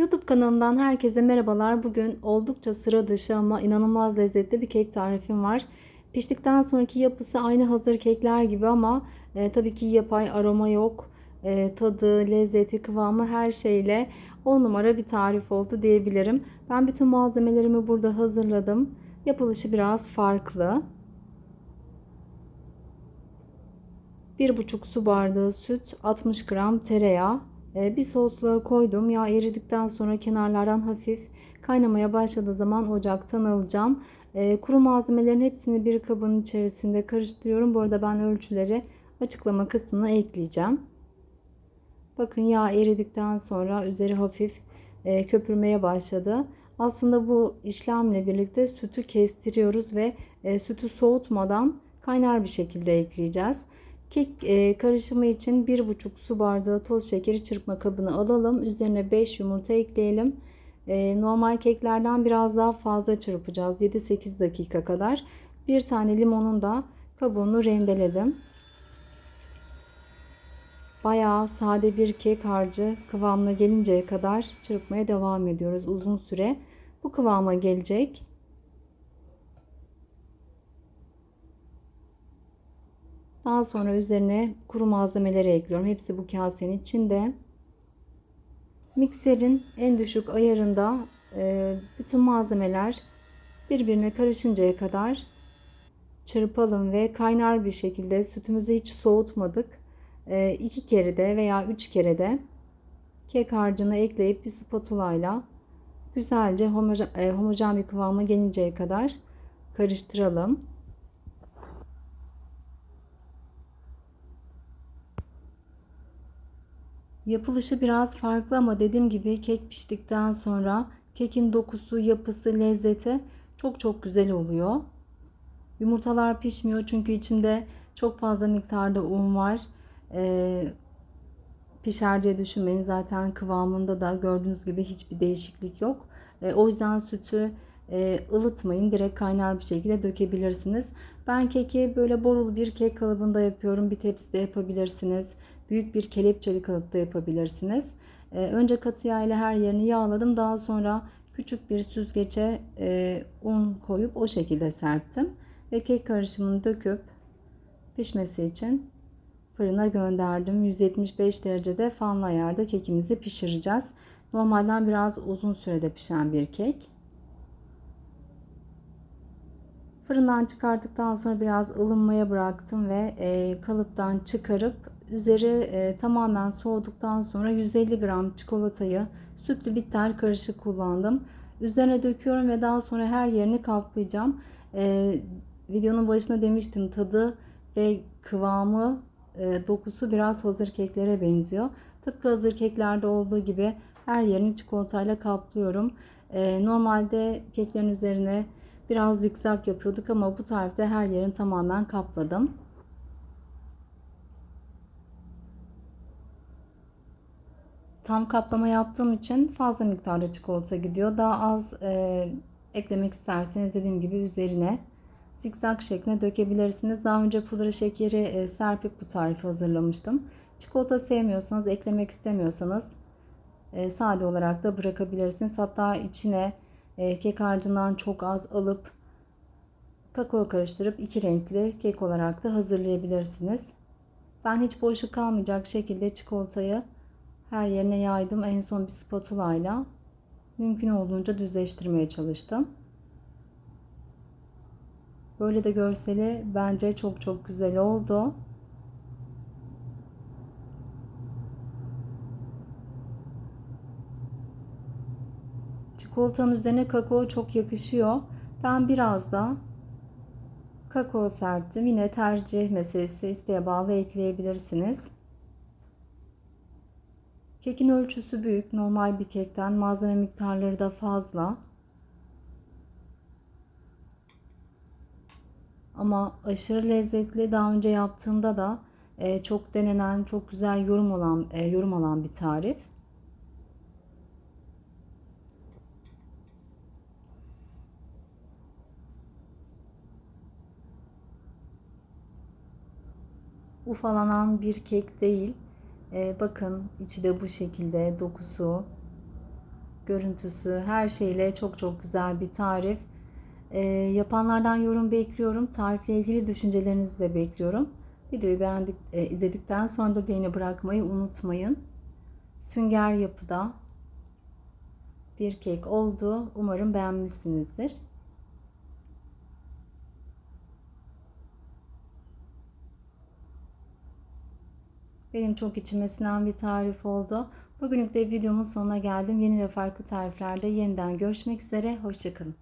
YouTube kanalımdan herkese merhabalar. Bugün oldukça sıra dışı ama inanılmaz lezzetli bir kek tarifim var. Piştikten sonraki yapısı aynı hazır kekler gibi ama e, tabii ki yapay aroma yok. E, tadı, lezzeti, kıvamı her şeyle 10 numara bir tarif oldu diyebilirim. Ben bütün malzemelerimi burada hazırladım. Yapılışı biraz farklı. 1,5 su bardağı süt, 60 gram tereyağı, bir sosluğa koydum. Yağ eridikten sonra kenarlardan hafif kaynamaya başladığı zaman ocaktan alacağım. Ee, kuru malzemelerin hepsini bir kabın içerisinde karıştırıyorum. Bu arada ben ölçüleri açıklama kısmına ekleyeceğim. Bakın yağ eridikten sonra üzeri hafif e, köpürmeye başladı. Aslında bu işlemle birlikte sütü kestiriyoruz ve e, sütü soğutmadan kaynar bir şekilde ekleyeceğiz. Kek e, karışımı için 1,5 su bardağı toz şekeri çırpma kabına alalım. Üzerine 5 yumurta ekleyelim. E, normal keklerden biraz daha fazla çırpacağız. 7-8 dakika kadar. Bir tane limonun da kabuğunu rendeledim. Bayağı sade bir kek harcı kıvamına gelinceye kadar çırpmaya devam ediyoruz uzun süre. Bu kıvama gelecek. Daha sonra üzerine kuru malzemeleri ekliyorum. Hepsi bu kasenin içinde. Mikserin en düşük ayarında e, bütün malzemeler birbirine karışıncaya kadar çırpalım ve kaynar bir şekilde sütümüzü hiç soğutmadık. E, iki kere de veya üç kere de kek harcını ekleyip bir spatula ile güzelce e, homojen bir kıvama gelinceye kadar karıştıralım. Yapılışı biraz farklı ama dediğim gibi kek piştikten sonra kekin dokusu, yapısı, lezzeti çok çok güzel oluyor. Yumurtalar pişmiyor çünkü içinde çok fazla miktarda un var. Ee, pişer diye düşünmeyin. Zaten kıvamında da gördüğünüz gibi hiçbir değişiklik yok. Ee, o yüzden sütü e, ılıtmayın. Direkt kaynar bir şekilde dökebilirsiniz. Ben keki böyle borulu bir kek kalıbında yapıyorum. Bir tepside yapabilirsiniz. Büyük bir kelepçeli kalıpta yapabilirsiniz. E, önce katı yağ ile her yerini yağladım. Daha sonra küçük bir süzgece e, un koyup o şekilde serptim. Ve kek karışımını döküp pişmesi için fırına gönderdim. 175 derecede fanlı ayarda kekimizi pişireceğiz. Normalden biraz uzun sürede pişen bir kek. Fırından çıkarttıktan sonra biraz ılınmaya bıraktım ve e, kalıptan çıkarıp üzeri e, tamamen soğuduktan sonra 150 gram çikolatayı sütlü bitter karışık kullandım. Üzerine döküyorum ve daha sonra her yerini kaplayacağım. E, videonun başında demiştim tadı ve kıvamı e, dokusu biraz hazır keklere benziyor. Tıpkı hazır keklerde olduğu gibi her yerini çikolatayla kaplıyorum. E, normalde keklerin üzerine Biraz zikzak yapıyorduk ama bu tarifte her yerini tamamen kapladım. Tam kaplama yaptığım için fazla miktarda çikolata gidiyor. Daha az e, eklemek isterseniz dediğim gibi üzerine zikzak şeklinde dökebilirsiniz. Daha önce pudra şekeri e, serpip bu tarifi hazırlamıştım. Çikolata sevmiyorsanız, eklemek istemiyorsanız e, sade olarak da bırakabilirsiniz. Hatta içine e, kek harcından çok az alıp kakao karıştırıp iki renkli kek olarak da hazırlayabilirsiniz. Ben hiç boşluk kalmayacak şekilde çikolatayı her yerine yaydım. En son bir spatula ile mümkün olduğunca düzleştirmeye çalıştım. Böyle de görseli bence çok çok güzel oldu. Çikolatanın üzerine kakao çok yakışıyor. Ben biraz da kakao serptim. Yine tercih meselesi isteğe bağlı ekleyebilirsiniz. Kekin ölçüsü büyük. Normal bir kekten malzeme miktarları da fazla. Ama aşırı lezzetli. Daha önce yaptığımda da e, çok denenen, çok güzel yorum olan e, yorum alan bir tarif. ufalanan bir kek değil. E, bakın içi de bu şekilde dokusu. görüntüsü, her şeyle çok çok güzel bir tarif. Ee, yapanlardan yorum bekliyorum. Tarifle ilgili düşüncelerinizi de bekliyorum. Videoyu beğendik, e, izledikten sonra da beğeni bırakmayı unutmayın. Sünger yapıda bir kek oldu. Umarım beğenmişsinizdir. Benim çok içime sinen bir tarif oldu. Bugünlük de videomun sonuna geldim. Yeni ve farklı tariflerde yeniden görüşmek üzere. Hoşçakalın.